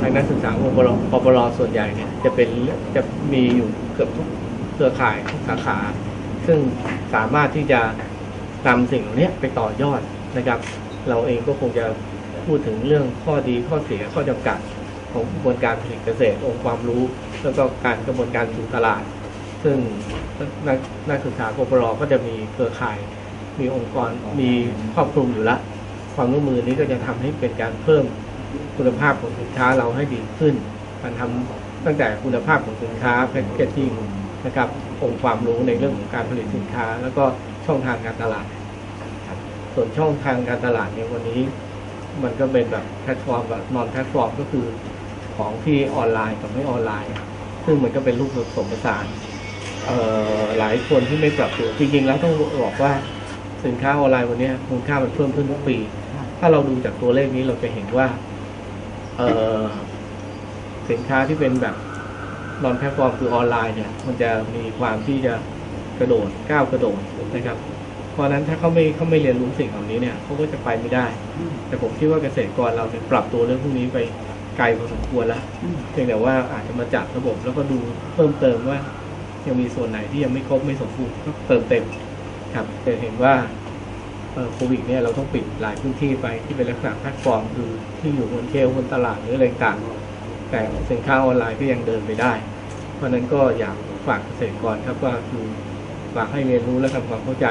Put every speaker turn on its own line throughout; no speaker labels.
ทางนักศึกษาปปรปปรส่วนใหญ่เนี่ยจะเป็นจะมีอยู่เกือบทุกเครือข่ายทุกสาขา ซึ่งสามารถที่จะนำสิ่งเหล่านี้ไปต่อยอดนะครับ เราเองก็คงจะพูดถึงเรื่องข้อดีข้อเสียข้อจำกัดของกระบวนการผลิตเกษตรองค์ความรู้ แล้วก็การกระบวนการสู่ตลาด ซึ่งนักนักศึกษากปรก็จะมีเครือข่าย มีองค์กรมีครอบคลุมอยู่แล้วความร่วมมือนี้ก็จะทำให้เป็นการเพิ่ม คุณภาพของสินค้าเราให้ดีขึ้นมันทำตั้งแต่คุณภาพของสินค้าแพคเกจจิ้งนะครับองค์ความรู้ในเรื่องของการผลิตสินค้า แล้วก็ช่องทางการตลาดครับส่วนช่องทางการตลาดเนี่ยวันนี้ มันก็เป็นแบบแพลตฟอร์มแบบนอนแพลตฟอร์มก็คือของที่ออนไลน์กับไม่ออนไลน์ ซึ่งมันก็เป็นรูปผสมผสานเอ่อหลายคนที่ไม่ปรับตัวจริงๆแล้วต้องบอกว่าสินค้าออนไลน์วันนี้มูลค่ามันเพิ่มขึ้นทุกปี ถ้าเราดูจากตัวเลขนี้เราจะเห็นว่า เอ่อสินค้าที่เป็นแบบนอนแพลตฟอร์มคือออนไลน์เนี่ย มันจะมีความที่จะกระโดดก้าวกระโดดนะครับ เพราะฉะนั้นถ้าเขาไม่เขาไม่เรียนรู้สิ่งเหล่านี้เนี่ยเขาก็จะไปไม่ได้ แต่ผมคิดว่าเกษตรกรเราเนี่ยปรับตัวเรื่องพวกนี้ไปไกลพอสมควรแล้วเพียงแต่ว่าอาจจะมาจัดระบบแล้วก็ดูเพิ่มเติมว่ายังมีส่วนไหนที่ยังไม่ครบไม่สมบูรณ์ก็เติมเต็มครับจะเห็นว่าเอ่อ โควิดเนี่ยเราต้องปิดหลายพื้นที่ไปที่เป็นลักษณะแพลตฟอร์มคือที่อยู่บนเชลบนตลาดหรืออะไรต่างๆแต่สินค้าออนไลน์ก็ยังเดินไปได้ เพราะฉะนั้นก็อยากฝากเกษตรกรครับว่าคือฝากให้เรียนรู้และทำความเข้าใจ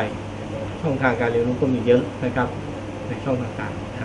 ช่องทางการเรียนรู้ก็มีเยอะนะครับ ในช่องต่างๆ